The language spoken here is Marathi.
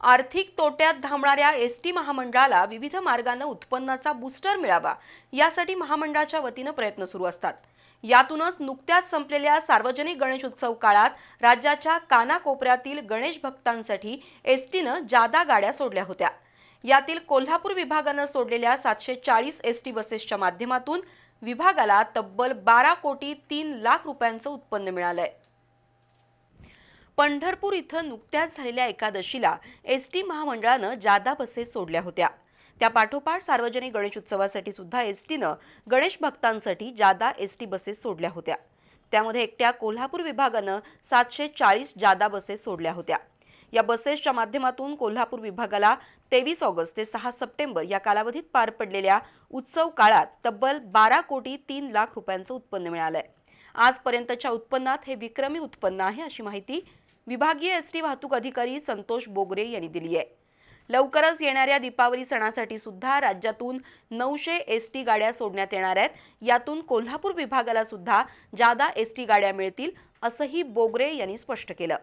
आर्थिक तोट्यात धावणाऱ्या एस टी महामंडळाला विविध मार्गानं उत्पन्नाचा बूस्टर मिळावा यासाठी महामंडळाच्या वतीनं प्रयत्न सुरू असतात. यातूनच नुकत्याच संपलेल्या सार्वजनिक गणेशोत्सव काळात राज्याच्या कानाकोपऱ्यातील गणेश भक्तांसाठी एस टीनं जादा गाड्या सोडल्या होत्या. यातील कोल्हापूर विभागानं सोडलेल्या सातशे चाळीस एस टी बसेसच्या माध्यमातून विभागाला तब्बल बारा कोटी तीन लाख रुपयांचं उत्पन्न मिळालंय. पंढरपूर इथं नुकत्याच झालेल्या एकादशीला एस टी महामंडळानं जादा बसेस सोडल्या होत्या. त्या पाठोपाठ सार्वजनिक गणेश उत्सवासाठी सुद्धा एस टीनं गणेश भक्तांसाठी जादा एस टी बसेस सोडल्या होत्या. त्यामध्ये एकट्या कोल्हापूर विभागानं सातशे चाळीस जादा बसेस सोडल्या होत्या. या बसेसच्या माध्यमातून कोल्हापूर विभागाला तेवीस ऑगस्ट ते सहा सप्टेंबर या कालावधीत पार पडलेल्या उत्सव काळात तब्बल बारा कोटी तीन लाख रुपयांचं उत्पन्न मिळालंय. आजपर्यंतच्या उत्पन्नात हे विक्रमी उत्पन्न आहे अशी माहिती विभागीय एस टी वाहतूक अधिकारी संतोष बोगरे यांनी दिली आहे. लवकरच येणाऱ्या दीपावली सणासाठी सुद्धा राज्यातून नऊशे एस टी गाड्या सोडण्यात येणार आहेत. यातून कोल्हापूर विभागाला सुद्धा जादा एस टी गाड्या मिळतील असंही बोगरे यांनी स्पष्ट केलं.